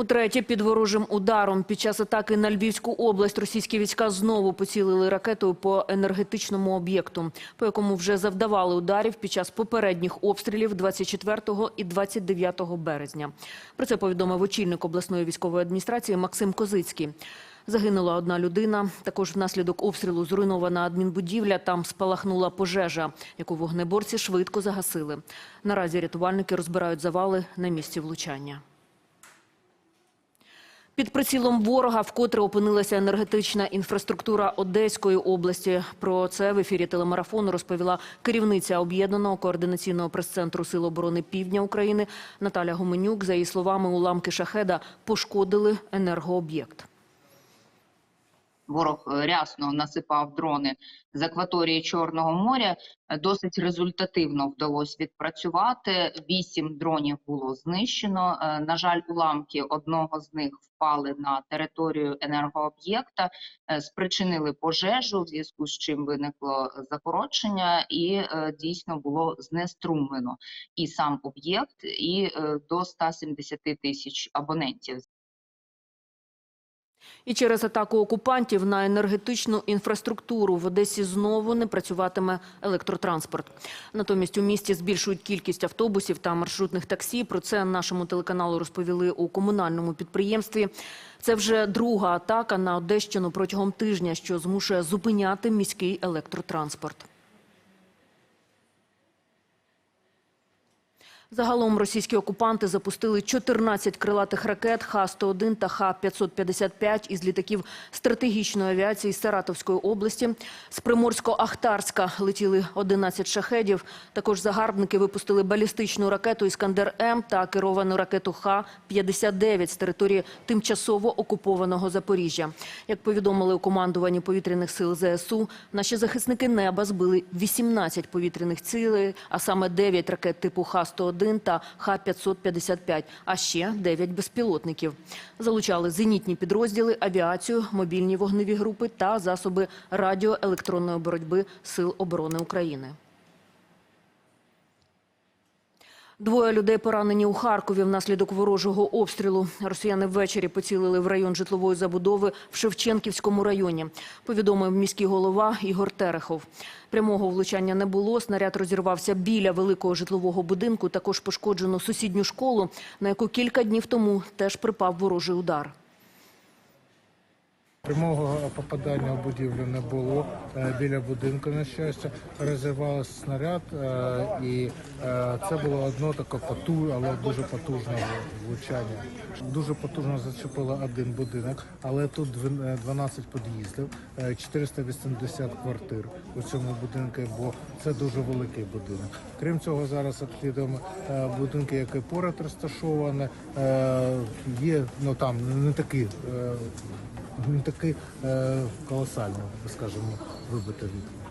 Утретє під ворожим ударом під час атаки на Львівську область російські війська знову поцілили ракетою по енергетичному об'єкту, по якому вже завдавали ударів під час попередніх обстрілів 24 і 29 березня. Про це повідомив очільник обласної військової адміністрації Максим Козицький. Загинула одна людина. Також внаслідок обстрілу зруйнована адмінбудівля. Там спалахнула пожежа, яку вогнеборці швидко загасили. Наразі рятувальники розбирають завали на місці влучання. Під прицілом ворога вкотре опинилася енергетична інфраструктура Одеської області. Про це в ефірі телемарафону розповіла керівниця об'єднаного координаційного прес-центру Сил оборони Півдня України Наталя Гоменюк. За її словами, уламки шахеда пошкодили енергооб'єкт. Ворог е, рясно насипав дрони з акваторії Чорного моря. Е, Досить результативно вдалося відпрацювати. Вісім дронів було знищено. Е, На жаль, уламки одного з них впали на територію енергооб'єкта, спричинили пожежу, в зв'язку з чим виникло запорожчення, і дійсно було знеструмлено і сам об'єкт, і до 170 тисяч абонентів. І через атаку окупантів на енергетичну інфраструктуру в Одесі знову не працюватиме електротранспорт. Натомість у місті збільшують кількість автобусів та маршрутних таксі. Про це нашому телеканалу розповіли у комунальному підприємстві. Це вже друга атака на Одещину протягом тижня, що змушує зупиняти міський електротранспорт. Загалом російські окупанти запустили 14 крилатих ракет Х-101 та Х-555 із літаків стратегічної авіації Саратовської області. З Приморсько-Ахтарська летіли 11 шахедів. Також загарбники випустили балістичну ракету «Іскандер-М» та керовану ракету Х-59 з території тимчасово окупованого Запоріжжя. Як повідомили у командуванні повітряних сил ЗСУ, наші захисники неба збили 18 повітряних цілей, а саме 9 ракет типу Х-101 та Х-555, а ще 9 безпілотників. Залучали зенітні підрозділи, авіацію, мобільні вогневі групи та засоби радіоелектронної боротьби Сил оборони України. Двоє людей поранені у Харкові внаслідок ворожого обстрілу. Росіяни ввечері поцілили в район житлової забудови в Шевченківському районі. Повідомив міський голова Ігор Терехов. Прямого влучання не було. Снаряд розірвався біля великого житлового будинку. Також пошкоджено сусідню школу, на яку кілька днів тому теж припав ворожий удар. Прямого попадання в будівлю не було. Е, Біля будинку, на щастя, розірвався снаряд, е, і е, це було одно таке поту, але дуже потужне влучання. Дуже потужно зачепило один будинок, але тут е, 12 під'їздів, е, 480 квартир у цьому будинку, бо це дуже великий будинок. Крім цього, зараз відомо будинки, які поряд розташовані, є ну там не такі. не такий е, колосально, скажімо, вибито вікна.